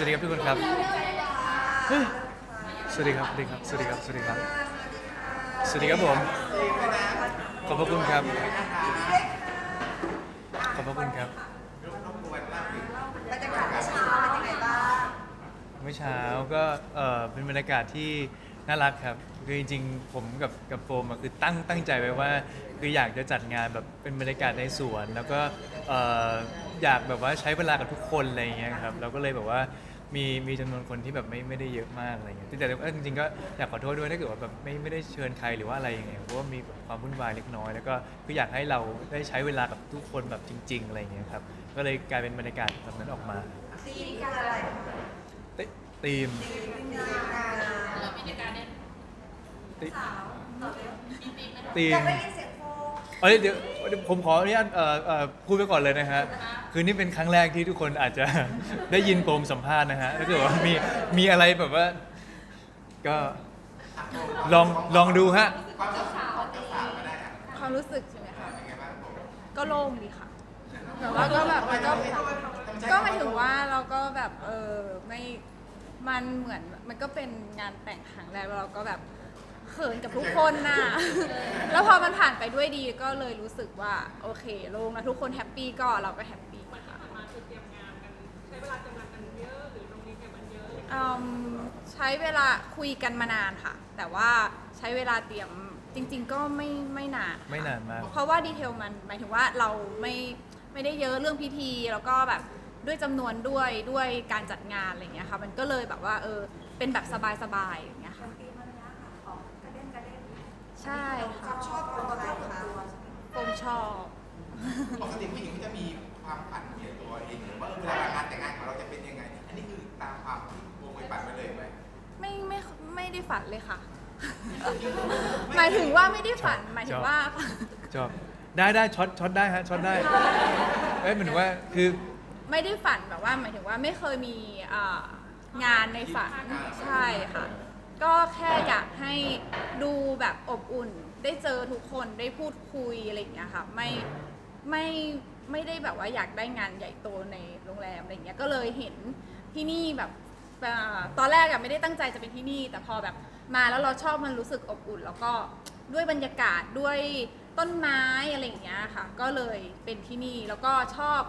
วัสดีครับทุกคนครับ สวัสดีครับ สวัสดีครับ สวัสดีครับ สวัสดีครับ สวัสดีครับผม ขอบพระคุณครับ ขอบพระคุณครับบรรยากาศเมื่อเช้าเป็นยังไงบ้างเมื่อเช้าก็เออเป็นบรรยากาศที่น่ารักครับ คือจริงๆ ผมกับกับโฟมอะคือตั้งตั้งใจไว้ว่า คืออยากจะจัดงานแบบเป็นบรรยากาศในสวน แล้วก็เอ่ออยากแบบว่าใช้เวลากับทุกคนอะไรอย่างเงี้ยครับเราก็เลยแบบว่า มีมีจำนวนคนที่แบบไม่ไม่ได้เยอะมากอะไรเงี้ยแต่แต่ว่าจริงๆก็อยากขอโทษด้วยถ้าเกิดว่าแบบไม่ไม่ได้เชิญใครหรือว่าอะไรอย่างเงี้ยเพราะว่ามีแบบความวุ่นวายเล็กน้อย แล้วก็คืออยากให้เราได้ใช้เวลากับทุกคนแบบจริง ๆ อะไรเงี้ยครับก็เลยกลายเป็นบรรยากาศแบบนั้นออกมาซีนคืออะไรติธีมงานติสาวตอบเร็วธีอยามกได้ยินเสียงโฟมเอ้ยเดี๋ยวเดี๋ยวผมขออนุญาตเอ่อเอ่อพูดไปก่อนเลยนะฮะ คือนี่เป็นครั้งแรกที่ทุกคนอาจจะ ได้ยินผมสัมภาษณ์นะฮะถ้าเกิดว่ามีมีอะไรแบบว่า ก็ลองลองดูฮะ ความรู้สึกใช่ไหมคะก็โล่งดีค่ะแบบว่าก็แบบมันก็ก็หมายถึงว่าเราก็แบบเออไม่มันเหมือนมันก็เป็นงานแต่งครั้งแรกแล้วเราก็แบบเขินกับทุกคนน่ะ แล้วพอมันผ่านไปด้วยดีก็เลยรู้สึกว่าโอเคโล่งแล้วทุกคนแฮปปี้ก็เราก็แฮปปี้ ค่ะอืมใช้เวลาคุยกันมานานค่ะ แต่ว่าใช้เวลาเตรียมจริง ๆ ก็ไม่ไม่นานค่ะไม่นานมาก เพราะว่าดีเทลมันหมายถึงว่าเราไม่ไม่ได้เยอะเรื่องพิธีแล้วก็แบบด้วยจำนวนด้วยด้วยการจัดงานอะไรอย่างเงี้ยค่ะ มันก็เลยแบบว่าเออเป็นแบบสบายๆอย่างเงี้ยค่ะตีมันนะค่ะของกระเด้นกระเด้นใช่คค่ะวามชอบของใครคะผมชอบ ปกติผู้หญิงก็จะมีความฝันเกี่ยวตัวเองหรือว่าเออเวลางานแต่งงานของเราจะเป็นยังไง อันนี้คือตามความที่ วงไปปัดไปเลยไหม ไม่ไม่ไม่ได้ฝันเลยค่ะ หมายถึงว่าไม่ได้ฝัน หมายถึงว่า ชอบได้ได้ช็อตช็อตได้ฮะช็อตได้เอ้ยหมายถึงว่าคือ ไม่ได้ฝันแบบว่า หมายถึงว่าไม่เคยมีอ่างานในฝันใช่ค่ะ ก็แค่อยากให้ดูแบบอบอุ่น ได้เจอทุกคนได้พูดคุยอะไรอย่างเงี้ยค่ะ ไม่ไม่ไม่ได้แบบว่าอยากได้งานใหญ่โตในโรงแรมอะไรอย่างเงี้ยก็เลยเห็นที่นี่แบบ อ่าตอนแรกอะไม่ได้ตั้งใจจะเป็นที่นี่ แต่พอแบบมาแล้วเราชอบมันรู้สึกอบอุ่น แล้วก็ด้วยบรรยากาศด้วยต้นไม้อะไรอย่างเงี้ยค่ะ ก็เลยเป็นที่นี่แล้วก็ชอบ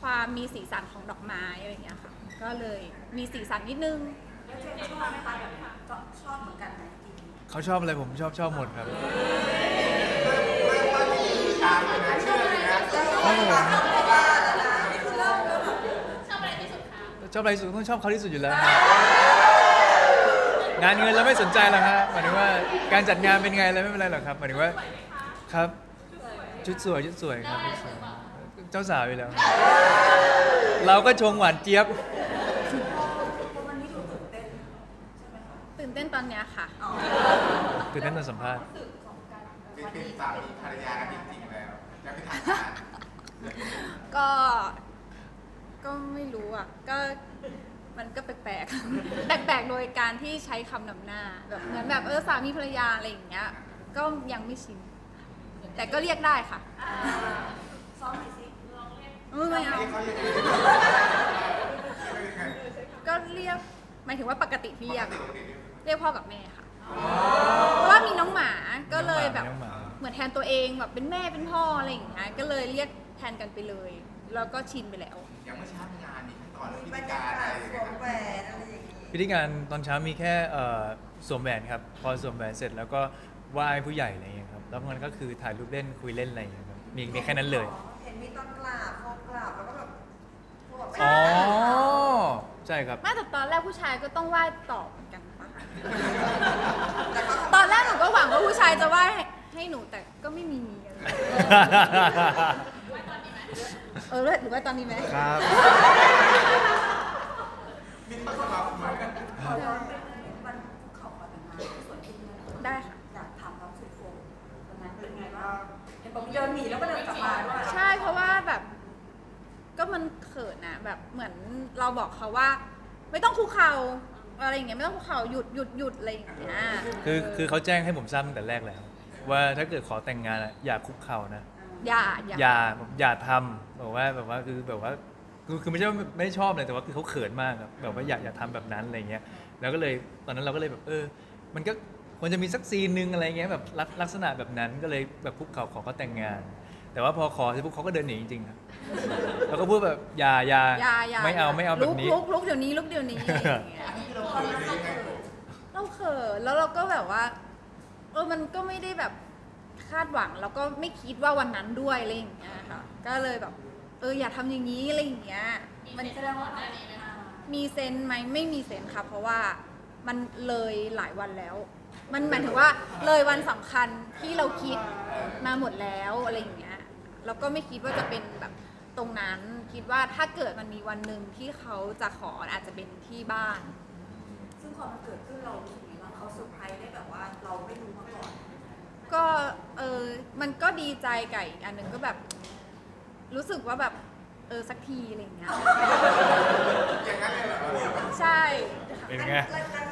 ความมีสีสันของดอกไม้อะไรอย่างเงี้ยค่ะ ก็เลยมีสีสันนิดนึง แล้วเจนชอบไหมคะแบบก็ชอบเหมือนกันไหมจริงเขาชอบอะไรผมชอบชอบหมดครับตามเลยนะเชื่อเลยนะครับผมชอบอะไรที่ สุดต้องชอบเขาที่สุดอยู่แล้วครับงานเงินเราไม่สนใจหรอกฮะหมายถึงว่าการจัดงานเป็นไงอะไรไม่เป็นไรหรอกครับหมายถึงว่าครับชุดสวยชุดสวยครับชุดสวยเจ้าสาวอยู่แล้ว เราก็ชงหวานเจี๊ยบวันนี้ดูตื่นเต้นใช่ไหมคะตื่นเต้นตอนเนี้ยค่ะอ๋อตื่นเต้นตอนสัมภาษณ์เป็นเป็นสามีภรรยากันจริงๆแล้วจะไปทำงานก็ ก็ไม่รู้อะ ก็มันก็แปลกๆ แปลกๆ โดยการที่ใช้คำนำหน้าแบบเหมือนแบบเออสามีภรรยาอะไรอย่างเงี้ย ก็ยังไม่ชิน แต่ก็เรียกได้ค่ะซ้อมหน่อยสิเออไม่เอานี่เขายังไงก็เรียกหมายถึงว่าปกติที่ปเรียกกติอะปกติเรียกพ่อกับแม่ค่ะ เพราะว่ามีน้องหมาก็เลยแบบน้องหมาเหมือนแทนตัวเองแบบเป็นแม่เป็นพ่ออะไรอย่างเงี้ย ก็เลยเรียกแทนกันไปเลย แล้วก็ชินไปแล้วอ ย่างเมื่อเช้างานมีขั้นตอนมีพิบรธีรยาการอะไรกาศอย่างสเงี้วยมแหวนอะไรอย่างงี้พิธีการตอนเช้ามีแค่เอ่อสวมแหวนครับ พอสวมแหวนเสร็จแล้วก็ไหว้ผู้ใหญ่อะไรอย่างเงี้ยครับแล้วมันก็คือถ่ายรูปเล่นคุยเล่นอะไรอย่างเงี้ยครับมีมีแค่นั้นเลย เห็นมีตอนกราบโฟกราบแล้วก็แบบโฟแบบอ๋อ ใช่ครับ ไม่แต่ตอนแรกผู้ชายก็ต้องไหว้ตอบเหมือนกันปะแต่ก็ตอนแรกหนูก็หวังว่าผู้ชายจะไหว้ให้หนูแต่ก็ไม่มีอะไร เออหรือว่าตอนนี้ไหมครับมีต้นฉบับเหมือนกันย้อนไปวันภูเขาก่อนแต่งงานที่สวนที่เนี่ยได้ค่ะ อยากถามความรู้สึกโฟมวันนั้นเป็นไงบ้างเห็นบอกเดินหนีแล้วก็เดินกลับมาด้วยใช่เพราะว่าแบบ ก็มันเขินนะแบบเหมือนเราบอกเขาว่า ไม่ต้องคุกเข่าอะไรอย่างเงี้ยไม่ต้องคุกเข่าหยุดหยุดหยุดอะไรอย่างเงี้ยคือคือเขาแจ้งให้ผมทราบตั้งแต่แรกแล้ว ว่าถ้าเกิดขอแต่งงานอะอย่าคุกเข่านะ อย่าอย่าอย่าอย่าทำบอกว่าแบบว่าคือแบบว่าคือคือไม่ใช่ว่าไม่ชอบเลยแต่ว่าคือเขาเขินมากครับแบบว่าอยากอยากทำแบบนั้นอะไรเงี้ยแล้วก็เลยตอนนั้นเราก็เลยแบบเออ มันก็ควรจะมีสักซีนนึงอะไรเงี้ยแบบลักลักษณะแบบนั้นก็เลยแบบคุกเข่าขอเขาแต่งงาน แต่ว่าพอขอเสร็จปุ๊บเขาก็เดินหนีจริงๆครับแล้วก็พูดแบบอย่าอย่าอย่าอย่าไม่เอาไม่เอาแบบนี้ลุกลุกลุกเดี๋ยวนี้ลุกเดี๋ยวนี้อะไรอย่างเงี้ยอันนี้คือเราคุยกันยังไงโบเราเขินแล้วเราก็แบบว่า เออมันก็ไม่ได้แบบ คาดหวังแล้วก็ไม่คิดว่าวันนั้นด้วยอะไรอย่างเงี้ยค่ะ ก็เลยแบบ เอออย่าทำอย่างนี้อะไรอย่างเงี้ย มันแสดงว่าอ่ามีเซนส์ไหมไม่มีเซนส์ค่ะ เพราะว่ามันเลยหลายวันแล้ว มันหมายถึงว่าเลยวันสำคัญที่เราคิดมาหมดแล้วอะไรอย่างเงี้ยแล้วก็ไม่คิดว่าจะเป็นแบบตรงนั้นคิดว่าถ้าเกิดมันมีวันหนึ่งที่เขาจะขออาจจะเป็นที่บ้าน ซึ่งพอมันเกิดขึ้นเรารู้สึกว่าเขาเซอร์ไพรส์ได้แบบว่าเราไม่รู้ ก่อนก็เออมันก็ดีใจกับอีกอันหนึ่งก็แบบ รู้สึกว่าแบบเออสักทีอะไรอย่างเงี้ยอย่างนั้นเลยเหรอใช่เป็นไง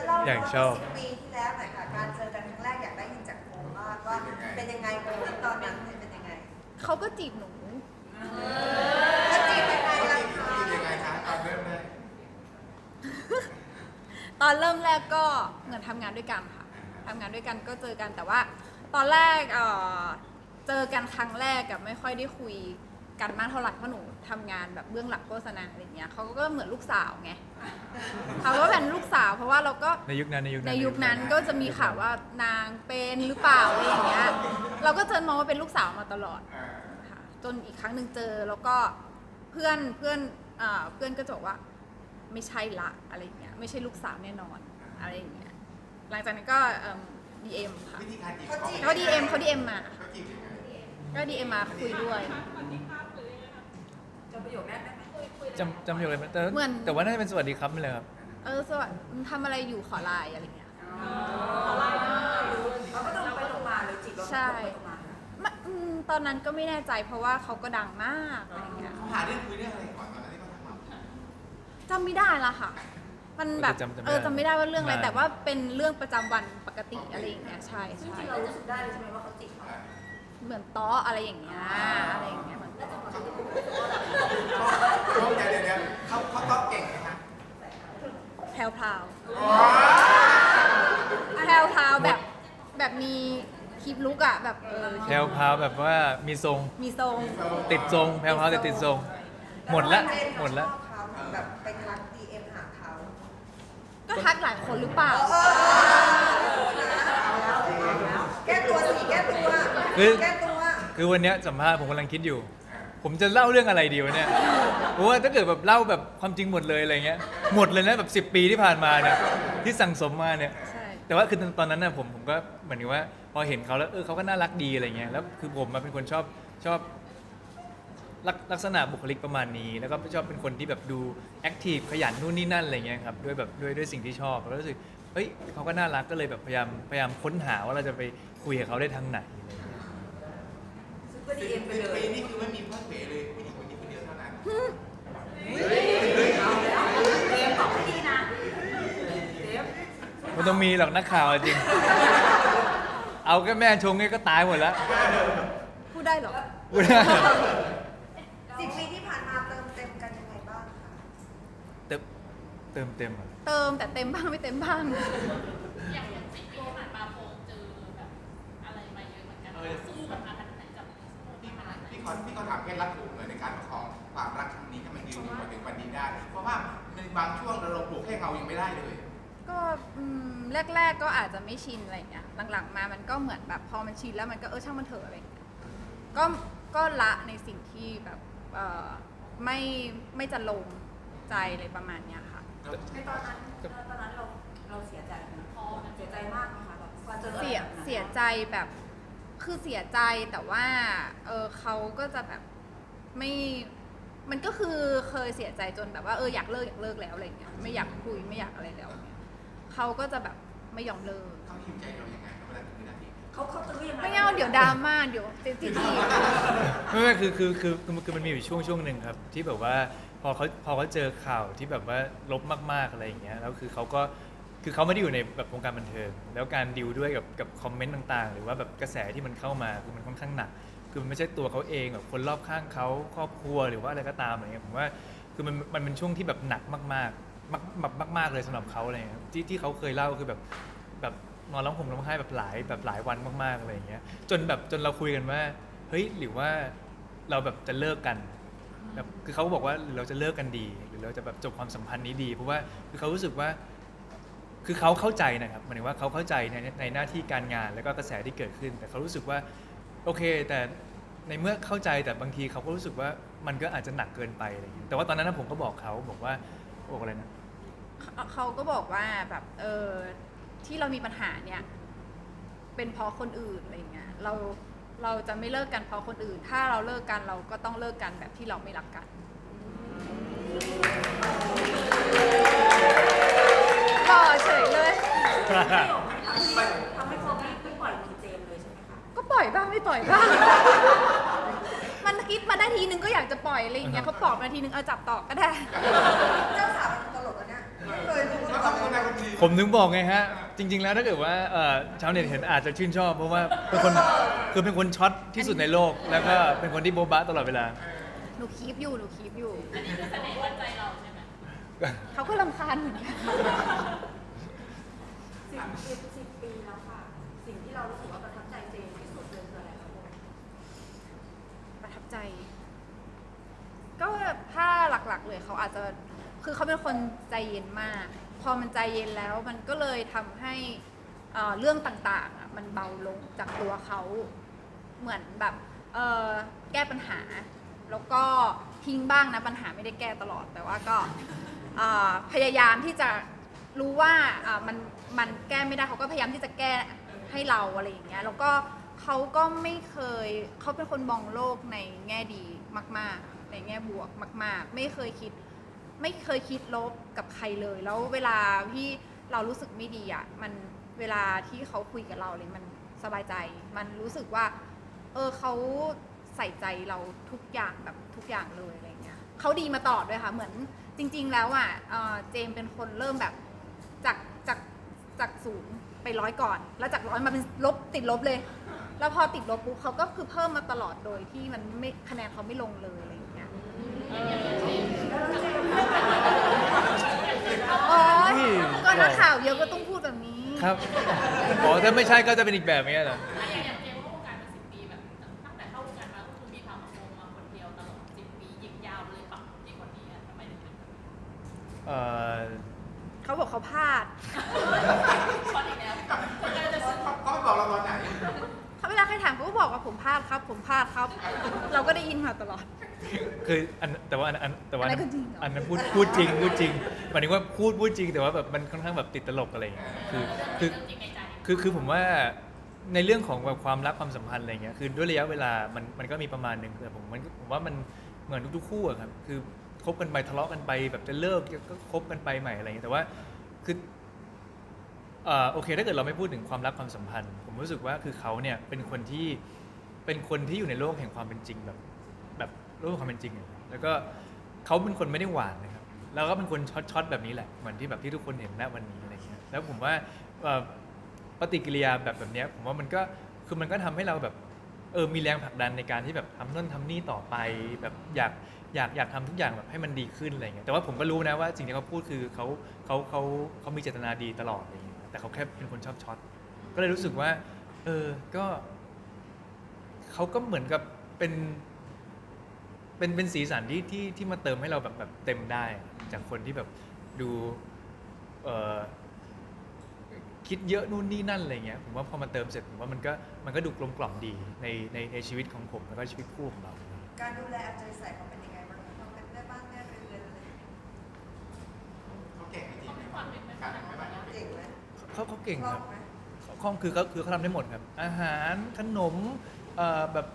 เล่าอย่างชอบ สิบปีที่แล้วหน่อยค่ะการเจอกันครั้งแรกอยากได้ยินจากโมมากว่าเป็นยังไงโมเมนต์ตอนนั้นเป็นยังไงเขาก็จีบหนูแล้วจีบยังไงล่ะคะคิดยังไงคะตอนเริ่มแรกตอนเริ่มแรกก็เหมือนทำงานด้วยกันค่ะทำงานด้วยกันก็เจอกันแต่ว่า ตอนแรกเอ่อเจอกันครั้งแรกกับไม่ค่อยได้คุยกันมากเท่าไหร่เพราะหนูทำงานแบบเบื้องหลังโฆษณาอะไรเงี้ยเขาก็เหมือนลูกสาวไงเขาก็เป็นลูกสาว เพราะว่าเราก็ ในยุคนั้นในยุคนั้นในยุคนั้นก็จะมีข่าวว่านางเป็นหรือเปล่าอะไรอย่างเงี้ย เราก็เจอมองว่าเป็นลูกสาวมาตลอดอ่าค่ะจนอีกครั้งหนึ่งเจอแล้วก็เพื่อนเพื่อนเอ่อเพื่อนก็จะบอกว่า ไม่ใช่ละอะไรอย่างเงี้ยไม่ใช่ลูกสาวแน่นอนอะไรอย่างเงี้ยหลังจากนั้นก็ดีเอ็ม ค่ะวิธีการจีบเขาดีเอ็มเขาดีเอ็มมา เขาจีบยังไงก็ดีเอ็มมาคุยด้วย จะประโยคแรกได้ไหมจำจำอยู่เลยไหมแต่เหมือน แต่ว่าน่าจะเป็นสวัสดีครับไม่เลยครับ เออสวัสดีทำอะไรอยู่ขอไลน์อะไรเงี้ยเขาก็ตรงไปตรงมาเลยจีบเราใช่ ตรงไปตรงมาไม่อืมตอนนั้นก็ไม่แน่ใจเพราะว่าเขาก็ดังมากอะไรเงี้ยเขาหาเรื่องคุยเรื่องอะไรก่อนตอนนั้นที่เขาทำมาจำไม่ได้ละค่ะ มันแบบจำจำไม่ได้เออจำไม่ได้ว่าเรื่องอะไร นาน แต่ว่าเป็นเรื่องประจำวันปกติอะไรอย่างเงี้ยใช่ซึ่งใช่จริงเรารู้สึกได้เลยใช่ไหมว่าเขาจีบเราเหมือนต้ออะไรอย่างเงี้ยอะไรอย่างเงี้ยเหมือน เขาเดี๋ยวเดี๋ยวเดี๋ยวเขาเขาตอบเก่งไหมคะแพรวพราวแพรวพราวแบบแบบมีคลิปลุกอะแบบเออแพลวพราวแบบว่ามีทรงมีทรง ติดทรงแพลวพราวแต่ติดทรง หมดละเจนหมดละ ชอบเขาแบบไปทักดีเอ็มหาเขา ก็ทักหลายคนหรือเปล่า แก้ตัวสิแก้ตัวคือแก้ตัวคือวันเนี้ยสัมภาษณ์ผมกำลังคิดอยู่ ผมจะเล่าเรื่องอะไรดีวะเนี่ยเพราะว่าถ้าเกิดแบบเล่าแบบความจริงหมดเลยอะไรเงี้ย หมดเลยนะแบบ 10 ปีที่ผ่านมาเนี่ยที่สั่งสมมาเนี่ย ใช่ แต่ว่าคือตอนนั้นน่ะผมผมก็เหมือนกับว่าพอเห็นเขาแล้วเออเขาก็น่ารักดีอะไรเงี้ยแล้วคือผมมาเป็นคนชอบชอบ ลักลักษณะบุคลิกประมาณนี้ แล้วก็ชอบเป็นคนที่แบบดูแอคทีฟขยันนู่นนี่นั่นอะไรเงี้ยครับด้วยแบบด้วยด้วยสิ่งที่ชอบแล้วก็รู้สึกเฮ้ยเขาก็น่ารักก็เลยแบบพยายามพยายามค้นหาว่าเราจะไปคุยกับเขาได้ทางไหนอะไรเงี้ยซึ่งก็ดีเอ็มไปสิบเลปียนี่คือไม่มีเพื่อนเป๋เลยผู้หญิงคนนี้คนเดียวเท่านั้นเอ็มตอบไม่ดีนะเอ็มไมันต้องมีหรอกนักข่าวอะจริง เอาแค่แม่ชงเนี่ยก็ตายหมดแล้ว พูดได้เหรอ พูดได้ สิบปีที่ผ่านมาเติมเต็มกันยังไงบ้างคะเติมเติมเต็มอะเติมแต่เต็มบ้างไม่เต็มบ้าง อย่างอย่างสิบปีที่ผ่านมาโฟเจอแบบอะไรมาเยอะเหมือนกันสู้กับอาถรรพ์ไหนกับสู้พี่ขนาดไหนพี่ขอพี่ขอถามเคล็ดลับถูกเลยในการประคองความรักครั้งนี้ให้มันยืนอยู่มาถึงวันนี้ได้ เพราะว่าในบางช่วงเราปลูกให้เขายังไม่ได้เลยก็อืมแรก ๆ ก็อาจจะไม่ชินอะไรอย่างเงี้ยหลังๆ มามันก็เหมือนแบบพอมันชินแล้วมันก็เออช่างมันเถอะอะไรอย่างเงี้ยก็ก็ละในสิ่งที่แบบ เออไม่ไม่จะลงใจอะไรประมาณเนี้ยค่ะ ในตอนนั้นตอนนั้นเราเราเสียใจนะพอเสียใจมากนะคะแบบว่าเจออะไรเสียแบบนั้นเสียใจแบบคือเสียใจแต่ว่าเออเขาก็จะแบบไม่มันก็คือเคยเสียใจจนแบบว่าเอออยากเลิกอยากเลิกแล้วอะไรอย่างเงี้ยไม่อยากคุยไม่อยากอะไรแล้วเนี่ยเขาก็จะแบบไม่ยอมเลิก เขาหิวใจเรา เขาเขาตื้อยังไงไม่เอาเดี๋ยวดราม่าเดี๋ยวติดติดทีไม่ไม่คือคือคือคือคือมันมีอยู่ช่วงช่วงหนึ่งครับ ที่แบบว่าพอเขาพอเขาเจอข่าวที่แบบว่าลบมากๆอะไรอย่างเงี้ยแล้วคือเขาก็คือเขาไม่ได้อยู่ในแบบวงการบันเทิงแล้วการดิวด้วยกับกับคอมเมนต์ต่างๆ หรือว่าแบบกระแสที่มันเข้ามาคือมันค่อนข้างหนัก คือมันไม่ใช่ตัวเขาเองแบบคนรอบข้างเขาครอบครัวหรือว่าอะไรก็ตามอะไรเงี้ยผมว่าคือมันมันเป็นช่วงที่แบบหนักมากๆมากแบบมากๆเลยสำหรับเขาอะไรเงี้ยที่ที่เขาเคยเล่าคือแบบแบบ นอนร้องห่มร้องไห้แบบหลายแบบหลายวันมากๆอะไรอย่างเงี้ย จนแบบจนเราคุยกันว่า เฮ้ยหรือว่าเราแบบจะเลิกกันแบบคือเขาก็บอกว่าหรือเราจะเลิกกันดี หรือเราจะแบบจบความสัมพันธ์นี้ดี เพราะว่าคือเขารู้สึกว่า คือเขาเข้าใจนะครับหมายถึงว่าเขาเข้าใจในในหน้าที่การงานแล้วก็กระแสที่เกิดขึ้น แต่เขารู้สึกว่าโอเค แต่ในเมื่อเข้าใจแต่บางทีเขาก็รู้สึกว่ามันก็อาจจะหนักเกินไปอะไรอย่างเงี้ยแต่ว่าตอนนั้นนะผมก็บอกเขาบอกว่าบอกอะไรนะ เขาเขาก็บอกว่าแบบเออ ที่เรามีปัญหาเนี่ย เป็นเพราะคนอื่นอะไรเงี้ยเราเราจะไม่เลิกกันเพราะคนอื่น ถ้าเราเลิกกันเราก็ต้องเลิกกันแบบที่เราไม่รักกันหล่อเฉยเลย ทำให้โฟมไม่ปล่อยมือเจมส์เลยใช่ไหมคะก็ปล่อยบ้างไม่ปล่อยบ้าง มันคิดมาได้ทีนึงก็อยากจะปล่อยอะไรอย่างเงี้ยเขาปลอบมาทีนึงเอาจับต่อก็ได้ เจ้าสาวเป็นตลกแล้วเนี่ยไม่เคยรู้แล้วมา ต้ก่อองนคนเลใดยคนหนึ่ง ผมถึงบอกไงฮะ จริง ๆ แล้วถ้าเกิดว่าเอ่อชาวเน็ตเห็นอาจจะชื่นชอบ เพราะว่าเป็นคนคือเป็นคนช็อตที่สุดในโลก แล้วก็เป็นคนที่โบ๊ะบะตลอดเวลา หนูคีบอยู่หนูคีบอยู่ อันนี้คือเสน่ห์วัดใจเราใช่ไหมเขาก็ลำคาญเหมือนกัน สิบสิบสิบปีแล้วค่ะ สิ่งที่เรารู้สึกว่าประทับใจเจมส์ที่สุดเลยคืออะไรคะโฟมประทับใจ ก็ถ้าหลักๆเลยเขาอาจจะคือเขาเป็นคนใจเย็นมาก พอมันใจเย็นแล้วมันก็เลยทำให้เอ่อเรื่องต่างๆอะมันเบาลงจากตัวเขาเหมือนแบบเอ่อแก้ปัญหา แล้วก็ทิ้งบ้างนะปัญหาไม่ได้แก้ตลอดแต่ว่าก็เอ่อพยายามที่จะรู้ว่าอะมันมันแก้ไม่ได้เขาก็พยายามที่จะแก้ให้เราอะไรอย่างเงี้ยแล้วก็เขาก็ไม่เคยเขาเป็นคนมองโลกในแง่ดีมาก ๆ ในแง่บวกมาก ๆ ไม่เคยคิด ไม่เคยคิดลบกับใครเลย แล้วเวลาที่เรารู้สึกไม่ดีอะมันเวลาที่เขาคุยกับเราเลยมันสบายใจ มันรู้สึกว่า เออเขาใส่ใจเราทุกอย่างแบบทุกอย่างเลยอะไรเงี้ยเขาดีมาตลอดด้วยค่ะ เหมือนจริง ๆ แล้วอะเอ่อเจมเป็นคนเริ่มแบบจากจากจากศูนย์ไปร้อยก่อน แล้วจากร้อยมาเป็นลบติดลบเลย แล้วพอติดลบปุ๊บเขาก็คือเพิ่มมาตลอดโดยที่มันไม่คะแนนเขาไม่ลงเลยอะไรเงี้ย อ๋อ นี่ ก็นักข่าวเยอะก็ต้องพูดแบบนี้ ครับอ๋อถ้าไม่ใช่ก็จะเป็นอีกแบบนี้เหรอ อะอย่างอย่างเจมส์เข้าวงการมาสิบปีแบบตั้งแต่เข้าวงการมาก็คือมีข่าวมาโฟมมาคนเดียวตลอดสิบปียิงยาวเลยปะยิ่งกว่านี้อะทำไมถึงเป็นแบบนี้เอ่อเขาบอกเขาพลาด ช็อตอีกแล้วคนก็จะเขาเขาบอกเราตอนไหนเขาเวลาใครถามเขาก็บอกว่าผมพลาดครับ ผมพลาดครับ เราก็ได้ยินมาตลอด คืออันแต่ว่าอันอันแต่ว่าอันนั้นก็จริงเหรออันนั้นพูดพูดจริงพูดจริงหมายถึงว่าพูดพูดจริงแต่ว่าแบบมันค่อนข้างแบบติดตลกอะไรอย่างเงี้ยคือคือเรื่องจริงในใจคือคือผมว่าในเรื่องของแบบความรักความสัมพันธ์อะไรเงี้ยคือด้วยระยะเวลามันมันก็มีประมาณหนึ่งแต่ผมมันผมว่ามันเหมือนทุกๆคู่อะครับคือคบกันไปทะเลาะกันไป แบบจะเลิกก็คบกันไปใหม่อะไรเงี้ยแต่ว่าคือเอ่อโอเค ถ้าเกิดเราไม่พูดถึงความรักความสัมพันธ์ ผมรู้สึกว่าคือเขาเนี่ยเป็นคนที่เป็นคนที่อยู่ในโลกแห่งความเป็นจริงแบบแบบ โลกความเป็นจริง แล้วก็เขาเป็นคนไม่ได้หวานนะครับแล้วก็เป็นคนช็อตช็อตแบบนี้แหละเหมือนที่แบบที่ทุกคนเห็นณวันนี้อะไรเงี้ยแล้วผมว่าปฏิกิริยาแบบแบบนี้ผมว่ามันก็คือมันก็ทำให้เราแบบเออมีแรงผลักดันในการที่แบบทำนั่นทำนี่ต่อไปแบบอยากอยากอยากทำทุกอย่างแบบให้มันดีขึ้นอะไรเงี้ยแต่ว่าผมก็รู้นะว่าสิ่งที่เขาพูดคือเขาเขาเขาเขามีเจตนาดีตลอดอะไรเงี้ยแต่เขาแค่เป็นคนชอบช็อตก็เลยรู้สึกว่า เออก็เขาก็เหมือนกับเป็น เป็นเป็นสีสันที่ที่ที่มาเติมให้เราแบบแบบเต็มได้ จากคนที่แบบดูเออคิดเยอะนู่นนี่นั่นอะไรเงี้ยผมว่าพอมาเติมเสร็จผมว่ามันก็มันก็ดูกลมกล่อมดีในในในชีวิตของผมแล้วก็ชีวิตคู่ของเรา การดูแลเอาใจใส่เขาเป็นยังไงบ้างเขาเป็นแม่บ้านแม่เรือนอะไรเขาเก่งจริงเขาเป็นความเป็นแม่การบ้านเป็นแม่บ้านเก่งไหมเขาเขาเก่งคล่คอรับงไหม เขาคือเขาคือเขาทำได้หมดครับ อาหารขนมเอ่อแบบ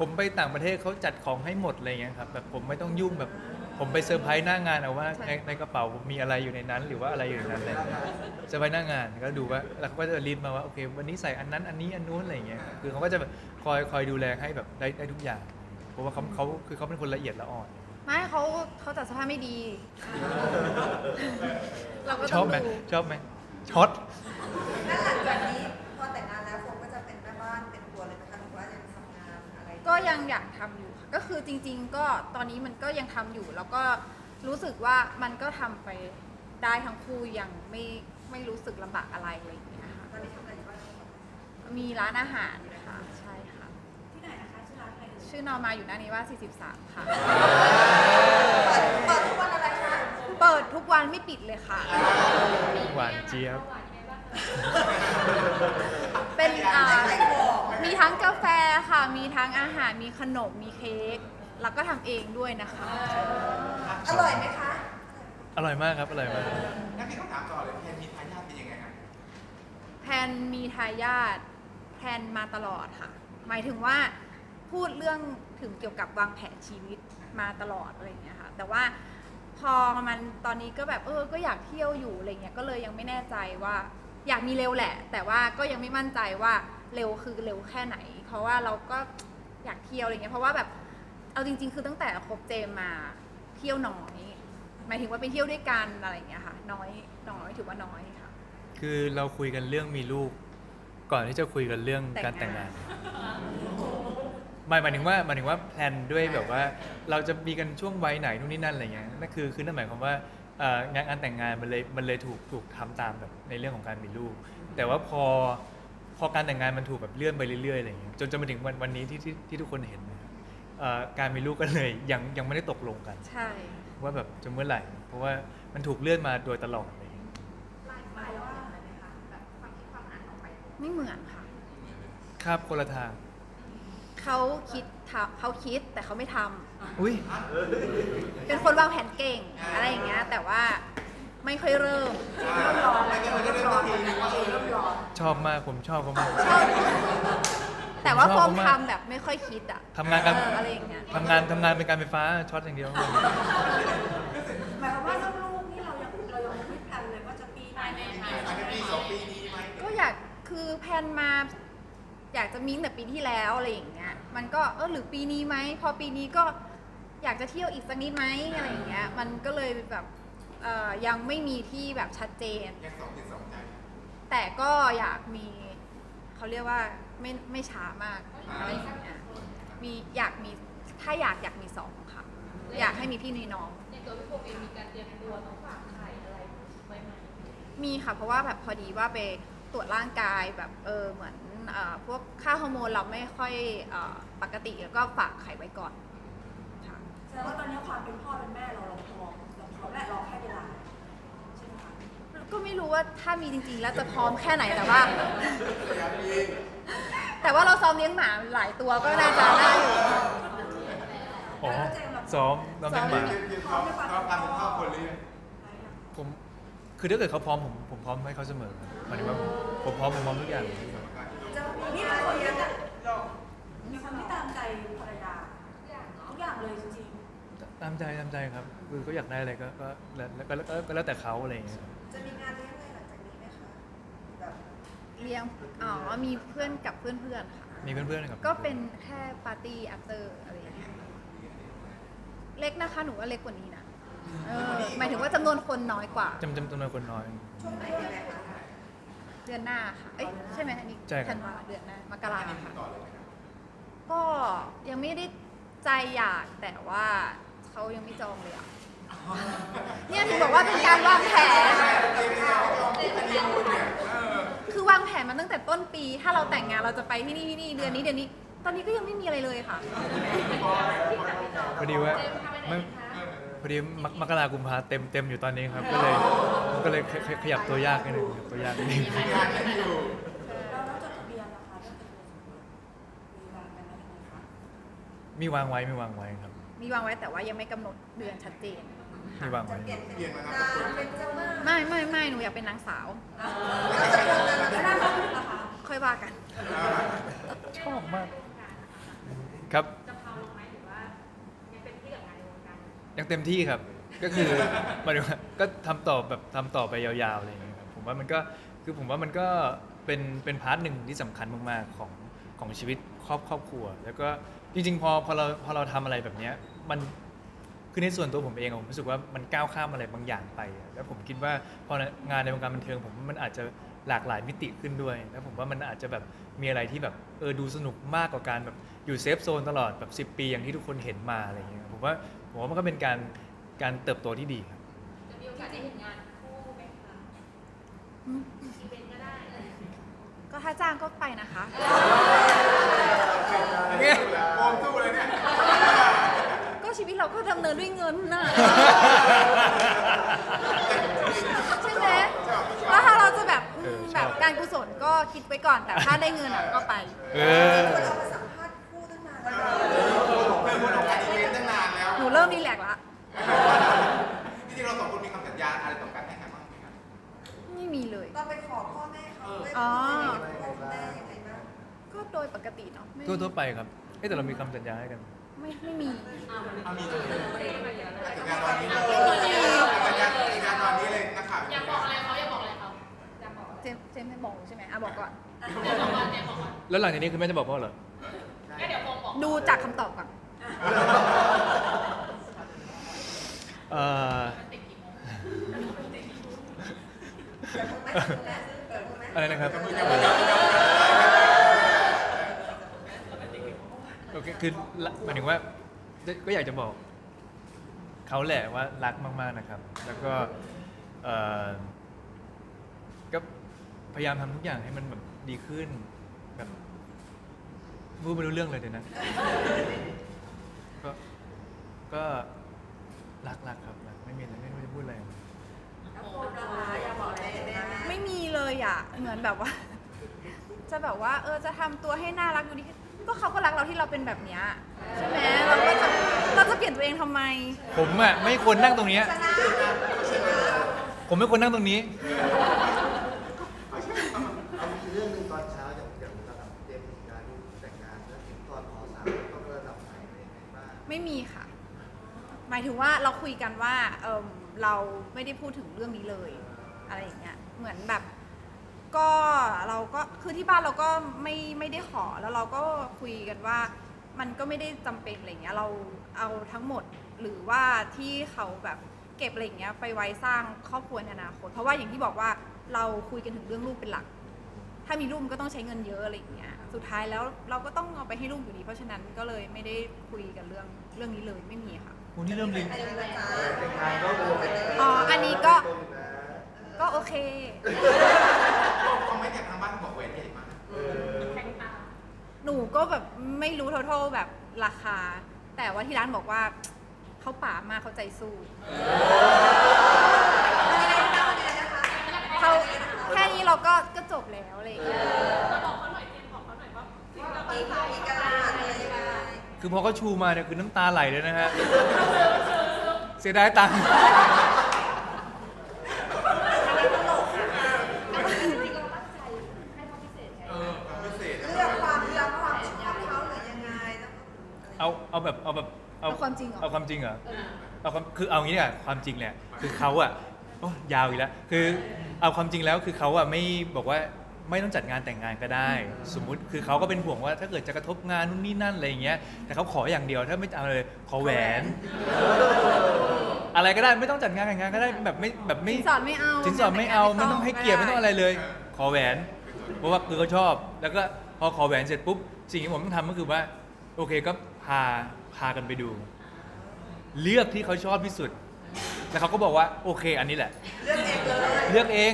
ผมไปต่างประเทศเขาจัดของให้หมดอะไรเงี้ยครับแบบผมไม่ต้องยุ่งแบบผมไปเซอร์ไพรส์หน้างานเอาว่าใช่ในในกระเป๋าผมมีอะไรอยู่ในนั้น หรือว่าอะไรอยู่ในนั้นอะไรเงี้ยเซอร์ไพรส์หน้างานก็ดูว่าแล้วเขาก็จะรีดมาว่าโอเค วันนี้ใส่อันนั้นอันนี้อันนู้นอะไรเงี้ยคือเขาก็จะแบบคอยคอยดูแลให้แบบได้ได้ทุกอย่างเพราะว่าเขาเขาคือเขาเป็นคนละเอียดละอ่อน ไม่เขาเขาจัดสภาพไม่ดี เราก็ชต้ออบงไหมดูชอบไหมช็อต อะไรก็ยังอยากทำอยู่ค่ะก็คือจริง ๆ ก็ตอนนี้มันก็ยังทำอยู่ แล้วก็รู้สึกว่ามันก็ทำไปได้ทั้งคู่ยังไม่ไม่รู้สึกลำบากอะไรอะไรอย่างเงี้ยค่ะตอนนี้ทำอะไรอยู่บ้างมีร้านอาหารค่ะใช่ค่ะที่ไหนนะคะชื่อร้านอะไรเอ่ยชื่อนอมาอยู่หน้านี้ว่า 43 ค่ะ เปิดทุกวันอะไรคะเปิดทุกวันไม่ปิดเลยค่ะ หวานเจี๊ยบ เป็นอ่าขายของมีทั้งกาแฟค่ะมี ทั้งอาหารมีขนมมีเค้กแล้วก็ทำเองด้วยนะคะ อร่อยไหมคะ อร่อยมากครับ อร่อยมาก งั้นพี่ต้องถามต่อเลยแพนมีทายาทเป็นยังไงครับแพลนมีทายาทแพลนมาตลอดค่ะ หมายถึงว่าพูดเรื่องถึงเกี่ยวกับวางแผนชีวิตมาตลอดอะไรอย่างเงี้ยค่ะ แต่ว่าพอมันตอนนี้ก็แบบเออ ก็อยากเที่ยวอยู่อะไรเงี้ยก็เลยยังไม่แน่ใจว่า อยากมีเร็วแหละ แต่ว่าก็ยังไม่มั่นใจว่าเร็วคือเร็วแค่ไหน เพราะว่าเราก็อยากเที่ยวอะไรเงี้ยเพราะว่าแบบเอาจริง ๆ คือตั้งแต่คบเจมมาเที่ยวน้อยหมายถึงว่าไปเที่ยวด้วยกันอะไรอย่างเงี้ยค่ะ น้อยน้อยถือว่าน้อยค่ะ คือเราคุยกันเรื่องมีลูก ก่อนที่จะคุยกันเรื่องการแต่แต่งงงางานนหมายหมายถึงว่าหมายถึงว่าแพลนด้วยแบบว่า เราจะมีกันช่วงวัยไหนนู่นนี่นั่นอะไรเงี้ยนั่นคือคือนั่นหมายความว่าเอ่องานการแต่งงานมันเลยมันเลยถูกถูกทำตามแบบในเรื่องของการมีลูก แต่ว่าพอ พอการแต่งงานมันถูกแบบเลื่อนไปเรื่อยๆอะไรเงี้ยจนจนมาถึงวันวันนี้ที่ที่ที่ทุกคนเห็นนะครับเอ่อการมีลูกก็เลยยังยังไม่ได้ตกลงกัน ใช่ ว่าแบบจะเมื่อไหร่ เพราะว่ามันถูกเลื่อนมาโดยตลอดอะไรเงี้ย ไม่เหมือนค่ะ ครับคนละทาง เขาคิดทำเขาคิดแต่เขาไม่ทำ อุ้ย เป็นคนวางแผนเก่งอะไรอย่างเงี้ย แต่ว่า ไม่ค่อยเริ่มเริ่มร้อนแล้วเริ่มร้อนเริ่มร้อนชอบมากผมชอบเขามาก แต่ว่าชฟออบร์มมากทำแบบไม่ค่อยคิดอะทำงานกัน เอออะไรอย่างเงี้ย ทำงานทำงานเป็นการไฟฟ้าช็อตอย่างเดียว หมายความว่าเรื่องลูกนี่เรายังเรายังไม่แพลนเลยว่าจะปีไหนภายในปีสองปีนี้ไหมก็อยากคือแพลนมา อยากจะมีตั้งแต่ปีที่แล้วอะไรอย่างเงี้ย มันก็เออหรือปีนี้ไหมพอปีนี้ก็อยากจะเที่ยวอีกสักนิดไหมอะไรอย่างเงี้ย มันก็เลยแบบ เอ่อยังไม่มีที่แบบชัดเจน ยังสองจิตสองใจแต่ก็อยากมีเขาเรียกว่าไม่ไม่ช้ามากอะไรอย่างเงี้ยมีอยากมีถ้าอยากอยากมีสองค่ะ อยากให้มีพี่มีน้อง ในตัวพี่โบเองมีการเตรียมตัวต้องฝากไข่อะไรไว้ไหมมีค่ะ เพราะว่าแบบพอดีว่าไปตรวจร่างกายแบบเออเหมือนเอ่อพวกค่าฮอร์โมนเราไม่ค่อยเอ่อปกติแล้วก็ฝากไข่ไว้ก่อนค่ะ แสดงว่าตอนนี้ความเป็นพ่อเป็นแม่เราเราพร้อมเราพร้อมและรอแค่เวลาใช่ไหมคะ ก็ไม่ รู้ว่าถ้ามีจริงๆ แล้วจะพร้อมแค่ไหนแต่ว่า แต่ว่าเราซ้อมเลี้ยงหมาหลายตัวก็น่าจะได้อยู่ อ๋อซ้อมน้องเป็นหมาเตรียมเตรียมพร้อมพร้อมการเป็นพ่อคนหรือยังผมคือถ้าเกิดเขาพร้อมผมผมพร้อมให้เขาเสมอหมายถึงว่าผมผมพร้อมผมพร้อมทุกอย่างจะมีนี่มาคนเดียวเนี่ยมีคนที่ตามใจภรรยาทุกอย่างเลยจริงตามใจตามใจครับคือก็อยากได้อะไรก็ก็แล้วก็ก็ก็แล้วแต่เขาอะไรอย่างเงี้ย เลี้ยงอ๋อมีเพื่อนกับเพื่อนๆค่ะ มีเพื่อนๆกับก็เป็นแค่ปาร์ตี้ after อะไรอย่างเงี้ยเล็กนะคะหนูว่าเล็กกว่านี้นะเออหมายถึงว่าจำนวนคนน้อยกว่าจำจำจำนวนคนน้อยช่วงไหนเดือนไหนคะเดือนหน้าค่ะเอ้ยใช่ไหมอันนี้ใช่ครับ ธันวาเดือนหน้ามกราค่ะต่อเลยไหมครับก็ยังไม่ได้ใจอยากแต่ว่าเขายังไม่จองเลยอะเนี่ยถึงบอกว่าเป็นการวางแผนคือวางแผนมาตั้งแต่ต้นปี ถ้าเราแต่งงานเราจะไปที่นี่ที่นี่เดือนนี้เดือนนี้ ตอนนี้ก็ยังไม่มีอะไรเลยค่ะ พอดีว่าไม่พอดีมกมกรากุมภาเต็มเต็มอยู่ตอนนี้ครับ ก็เลยก็เลยขขขยับตัวยากนิดนึงขยับตัวยากนิดนึงงานยังอยู่ๆแล้วเราจดทะเบียนนะคะเรื่องจดทะเบียนสมรสมีวางกันแล้วยังไงคะมีวางไว้มีวางไว้ครับ มีวางไว้แต่ว่ายังไม่กำหนดเดือนชัดเจน มีวางจะไว้เปลี่ยนเป็นนางเป็นเจ้าหน้าไม่ไม่ไม่หนูอยากเป็นนางสาวแล้วจะเป็นนางแล้วหน้าตาเป็นนะคะค่อยว่ากัน ชอบมาก ครับจะพาลงไหมหรือว่ายังเป็นที่กับงานในวงการยังเต็มที่ครับ ก็คือหมายถึงว่าก็ทำต่อแบบทำต่อไปยาวๆอะไรอย่างเงี้ยครับผมว่ามันก็คือผมว่ามันก็เป็นเป็นพาร์ทหนึ่งที่สำคัญมากๆของของชีวิตครอบครอบครัว แล้วก็จริงๆ พอพอเราพอเราทำอะไรแบบเนี้ยมัน คือในส่วนตัวผมเองอะผมรู้สึกว่ามันก้าวข้ามอะไรบางอย่างไปอะแล้วผมคิดว่าพองานในวงการบันเทิงผมว่ามันอาจจะหลากหลายมิติขึ้นด้วย แล้วผมว่ามันอาจจะแบบมีอะไรที่แบบเออดูสนุกมากกว่าการแบบอยู่เซฟโซนตลอดแบบ 10 ปีอย่างที่ทุกคนเห็นมาอะไรอย่างเงี้ยผมว่าผมว่ามันก็เป็นการการเติบโตที่ดีครับ จะมีโอกาสได้เห็นงานคู่ไหมคะอีเวนต์ก็ได้ก็ถ้าจ้างก็ไปนะคะเนี่ยโอมสู้เลยเนี่ย ก็ชีวิตเราก็ดำเนินด้วยเงินน่ะ ใช่ไหมแล้วถ้าเราจะแบบอืมเออชแบอบบการกุศลก็คิดไว้ก่อนแต่ถ้าได้เงินอะก็ไป เออคนเรามาสัมภาษณ์คู่ตั้งนานแล้วนะเคยพูดออกงานอีเวนต์ตั้งนานแล้ว หนูเริ่มรีแลกซ์ละจริงๆเราสองคนมีคำสัญญาอะไรต่อกันให้กันบ้างไหมครับไม่มีเลย ตอนไปขอพ่อแม่เขาได้อ๋อพ่อแม่ยังไงบ้างก็โดยปกติเนาะไม่ทั่วๆไปครับเอ้แต่เรามีคำสัญญาให้กัน ไม่ไม่มี เอามีเลยสัญญาตอนนี้เลยสัญญาสัญญาตอนนี้เลยนักข่าวอยากบอกอะไรเขาอยากบอกอะไรเขาอยากบอกเจมส์เจมไม่บอกใช่ไหมอะบอกก่อน เดี๋ยวบอกก่อนเดี๋ยวบอกก่อนแล้วหลังจากนี้คือแม่จะบอกพ่อเหรอ ก็เดี๋ยวโฟมบอกดูจากคำตอบก่อน เอ่อติดกี่โมงอะไรนะครับโอ เคคือละหมายถึงว่าจะก็อยากจะบอกเขาแหละว่ารักมากๆนะครับ แล้วก็เอ่อก็พยายามทำทุกอย่างให้มันแบบดีขึ้นแบบพูดไม่รู้เรื่องเลยเดี๋ยวนะก็ก็รักรักครับรักไม่มีอะไรไม่รู้จะพูดอะไรแล้วโฟมนะคะอยากบอกอะไรกับแม่ไหมไม่มีเลยอะเหมือนแบบว่า จะแบบว่า เออจะทำตัวให้น่ารักอยู่ดี ก็เขาก็รักเราที่เราเป็นแบบเนี้ยใช่ไหมเราก็จะเราจะเปลี่ยนตัวเองทำไม ผมอะไม่ควรนั่งตรงเนี้ยผมไม่ควรนั่งตรงนี้ เอามีเรื่องหนึ่งตอนเช้าอย่างอย่างระดับเตรียมงานแต่งงานแล้วถึงตอนขอสามต้องระดับไหนอะไรยังไงบ้างไม่มีค่ะ หมายถึงว่าเราคุยกันว่าเออเราไม่ได้พูดถึงเรื่องนี้เลย อะไรอย่างเงี้ย เหมือนแบบ ก็เราก็คือที่บ้านเราก็ไม่ไม่ได้ขอแล้วเราก็คุยกันว่า มันก็ไม่ได้จำเป็นอะไรเงี้ยเราเอาทั้งหมดหรือว่าที่เขาแบบเก็บอะไรเงี้ยไปไว้สร้างครอบครัวในอนาคตเพราะว่าอย่างที่บอกว่าเราคุยกันถึงเรื่องลูกเป็นหลัก ถ้ามีลูกมันก็ต้องใช้เงินเยอะอะไรอย่างเงี้ยสุดท้ายแล้วเราก็ต้องเอาไปให้ลูกอยู่ดีเพราะฉะนั้นก็เลยไม่ได้คุยกันเรื่องเรื่องนี้เลยไม่มีค่ะโอ้นี่เริ่มลิงอันนี้นะจ๊ะแต่งงานก็โดนอ๋อ อันนี้ก็โดนนะก็โอเค นูก็แบบไม่รู้ทั้งแบบราคา แต่ว่าที่ร้านบอกว่าเขาป่ามากเขาใจสู้เขาแค่นี้เราก็ก็จบแล้วอะไรอย่างเงี้ยจะบอกเขาหน่อยเจมบอกเขาหน่อยว่าสิ่งที่เราอีกอีกกระดาษอะไรยังไงคือพอเขาชูมาเนี่ยคือน้ำตาไหลเลยนะฮะ เสียดายตังค์ เออความพิเศษ เลือกความเลือกความชอบเขาหรือยังไงต้อง เอาเอาแบบเอาแบบเอาความจริงเหรอ เอาความจริงเหรอ เอาความคือเอางี้เนี่ยความจริงเนี่ยคือเขาอะโอ้ยาวอีกแล้วคือเอาความจริงแล้วคือเขาอะไม่บอกว่าไม่ต้องจัดงานแต่งงานก็ได้ สมมุติคือเขาก็เป็นห่วงว่าถ้าเกิดจะกระทบงานนู่นนี่นั่นอะไรอย่างเงี้ยแต่เขาขออย่างเดียวถ้าไม่เอาเลยขอแหวน อะไรก็ได้ไม่ต้องจัดงานแต่งงานก็ได้แบบไม่แบบไม่สินสอดไม่เอาสินสอดไม่เอาไม่ต้องให้เกียรติไม่ต้องอะไรด้เลย ขอแหวนเพราะว่าคือเขาชอบ แล้วก็พอขอแหวนเสร็จปุ๊บสิ่งที่ผมต้องทำก็คือว่า โอเคก็ พาพากันไปดู เลือกที่เขาชอบที่สุด แล้วเขาก็บอกว่าโอเค อันนี้แหละ เลือกเองเลยเลือกเอง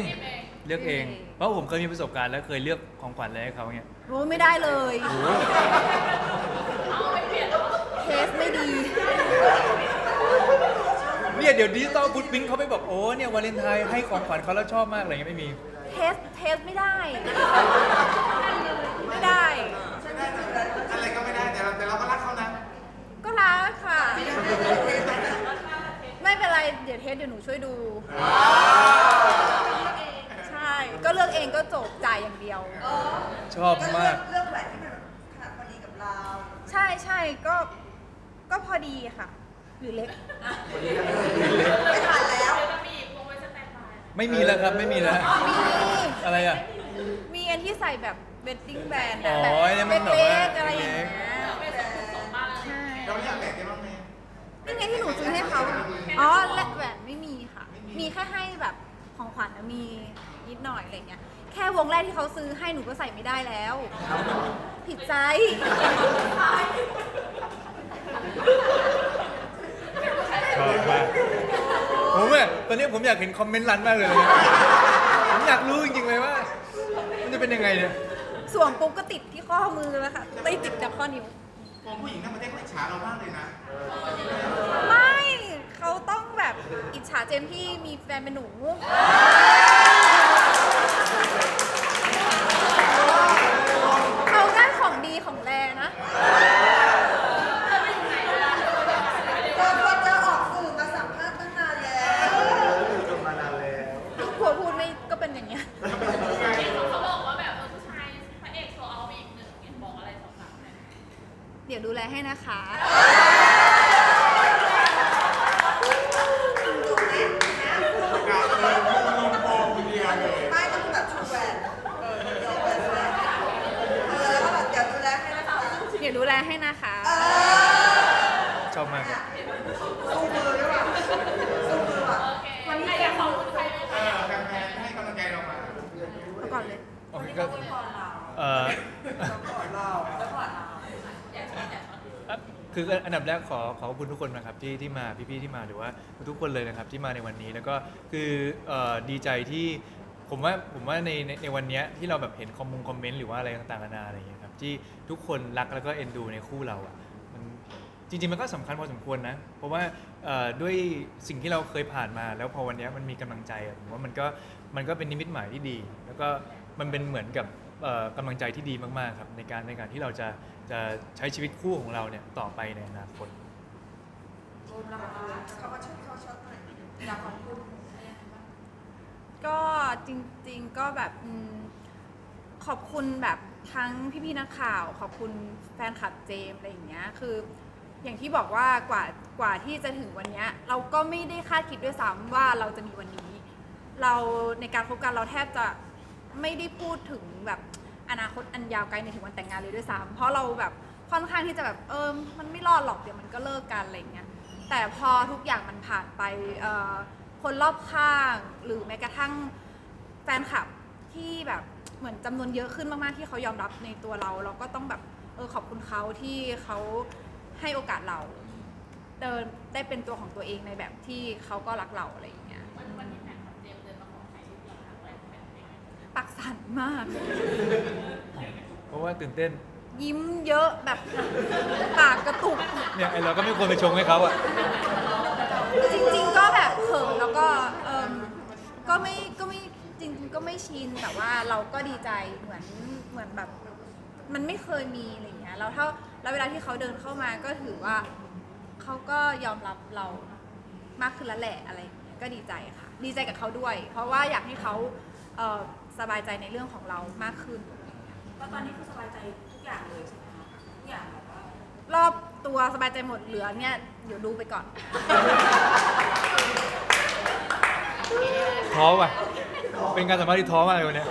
เลือกเอง เพราะผมเคยมีประสบการณ์แล้วเคยเลือกของขวัญอะไรให้เขาเนี่ยโอ้ไม่ได้เลยโอ้โหเอาไปเปลี่ยนแล้วเทสไม่ดี เนี่ยเดี๋ยวดิจิตอลฟุตปิ้งเขาไปบอกโอ้เนี่ยวาเลนไทน์ให้ของขวัญเขาแล้วชอบมากอะไรเงี้ยไม่มี เทสเทสไม่ได้ ไม่ได้ อะไรก็ไม่ได้แต่เราแต่เราก็รักเขานะ ก็รัก ค่ะ ไม่เป็นไร เดี๋ยวเทสเดี๋ยวหนูช่วยดู ใช่ ก็เลือกเองก็จบจ่ายอย่างเดียว ชอบมาก เลือกแหวนที่มันขนาดพอดีกับเราใช่ใช่ก็ ก็พอดีค่ะ หรือเล็ก ไม่ทันแล้วเดี๋ยวจะมีอีกวงไว้สแตนบายไม่มีแล้วครับไม่มีแล้ว มี อะไรอะ มีอันที่ใส่แบบเวดดิ้งแบนด์อ๋อะอแบบไอ้นี่มันแบบเล็ว่ากๆอะไรอย่างเงี้ย นี่ไงที่หนูซื้อให้เขาอ๋อและแหวนไม่มีค่ะ มีแค่ให้แบบของขวัญนะมีนิดหน่อยอะไรเงี้ย แค่วงแรกที่เขาซื้อให้หนูก็ใส่ไม่ได้แล้ว ผิดใจชมาผมอะตอนนี้ผมอยากเห็นคอมเมนต์รันมากเลยนะผมอยากรู้จริงๆเลยว่า มันจะเป็นยังไงเนี่ย สวมปุ๊บก็ติดที่ข้อมือแล้วค่ะติดติดกับข้อนิ้วผ มผู้หญิงทั้งประเทศเขาอิจฉาเรามากเลยนะ ไม่เขาต้องแบบอิจฉาเจมส์ที่มีแฟนเป็นหนู เขาได้ของดีของแรนะ ก็ควรจะออกสื่อมาสัมภาษณ์ตั้งนานแล้ว จบมานานแล้ว ผัวพูดไม่ก็เป็นอย่างเงี้ย เขาบอกว่าแบบเออผู้ชายพระเอกโซเอาไปอีกหนึ่งเนี่ยบอกอะไรสาวๆหน่อย เดูแลให้นะคะ ถูกไหมนะ การเออคุณลุงโปงคุณเดียเลย ไม่ต้องแบบชูแหวนเออเดี๋ยวแหวนแหวนเออแล้วก็แบบเดี๋ยวดูแลให้นะคะ เดี๋ยวดูแลให้นะคะ เออ ชอบมากครับ สู้มือด้วยว่ะสู้มือว่ะ โอเควันนี้อยากขอบคุณใครไหม เอ คะ อแฟนๆให้กำลังใจเรามา เอาก่อนเลย โอ วัน เค นี้ ก็ ก็อวยพรเรา เออ แล้วกอดเราแล้วกอดเรา อย่าช็อตอย่าช็อต อะ คืออันดับแรกขอขอบคุณทุกคนนะครับที่ที่มาพี่ๆที่มาหรือว่าทุกคนเลยนะครับที่มาในวันนี้แล้วก็คือเอ่อดีใจที่ผมว่าผมว่าในในในวันเนี้ยที่เราแบบเห็นคอมมงคอมเมนต์หรือว่าอะไรต่างๆนานาอะไรอย่างเงี้ยครับที่ทุกคนรักแล้วก็เอ็นดูในคู่เราอะมันจริงๆมันก็สำคัญพอสมควรนะ เพราะว่าเอ่อด้วยสิ่งที่เราเคยผ่านมา แล้วพอวันเนี้ยมันมีกำลังใจอะผมว่ามันก็มันก็เป็นนิมิตหมายที่ดี แล้วก็มันเป็นเหมือนกับเอ่อกำลังใจที่ดีมากๆครับในการในการที่เราจะ จะใช้ชีวิตคู่ของเราเนี่ยต่อไปในอนาคตโอมเราบอกว่าเขามาช่วยเขาช็อตหน่อยอยากขอบคุณอะไรยังไงบ้างก็จริงๆก็แบบอืมขอบคุณแบบทั้งพี่ๆนักข่าว ขอบคุณแฟนคลับเจมส์อะไรอย่างเงี้ยคือ อย่างที่บอกว่ากว่ากว่าที่จะถึงวันเนี้ยเราก็ไม่ได้คาดคิดด้วยซ้ำว่าเราจะมีวันนี้ เราในการคบกันเราแทบจะไม่ได้พูดถึงแบบ อนาคตอันยาวไกลในถึงวันแต่งงานเลยด้วยซ้ำเพราะเราแบบค่อนข้างที่จะแบบเออมันไม่รอดหรอกเดี๋ยวมันก็เลิกกันอะไรอย่างเงี้ยแต่พอทุกอย่างมันผ่านไปเอ่อคนรอบข้างหรือแม้กระทั่งแฟนคลับที่แบบเหมือนจำนวนเยอะขึ้นมากๆที่เขายอมรับในตัวเรา เราก็ต้องแบบเออขอบคุณเขาที่เขาให้โอกาสเราเดินได้เป็นตัวของตัวเองในแบบที่เขาก็รักเราอะไรอย่างเงี้ย มาก เพราะว่าตื่นเต้น ยิ้มเยอะแบบปากกระตุก เนี่ยไอเราก็ไม่ควรไปชงให้เขาอะจริงๆก็แบบเขินแล้วก็เอมก็ไม่ก็ไม่จริงๆก็ไม่ชินแต่ว่าเราก็ดีใจเหมือนเหมือนแบบ มันไม่เคยมีอะไรอย่างเงี้ยแล้วถ้าแล้วเวลาที่เขาเดินเข้ามาก็ถือว่าเขาก็ยอมรับเรามากขึ้นแล้วแหละอะไรอย่างเงี้ยก็ดีใจค่ะ ดีใจกับเขาด้วย เพราะว่าอยากให้เขาเอ่อ สบายใจในเรื่องของเรามากขึ้น แล้วตอนนี้คือสบายใจทุกอย่างเลยใช่ไหมคะทุกอย่างแบบว่ารอบตัวสบายใจหมดเหลือเนี่ยเดี๋ยวดูไปก่อน ท้อว่ะ เป็นการสัมภาษณ์ที่ท้อมากเลยวันเนี้ย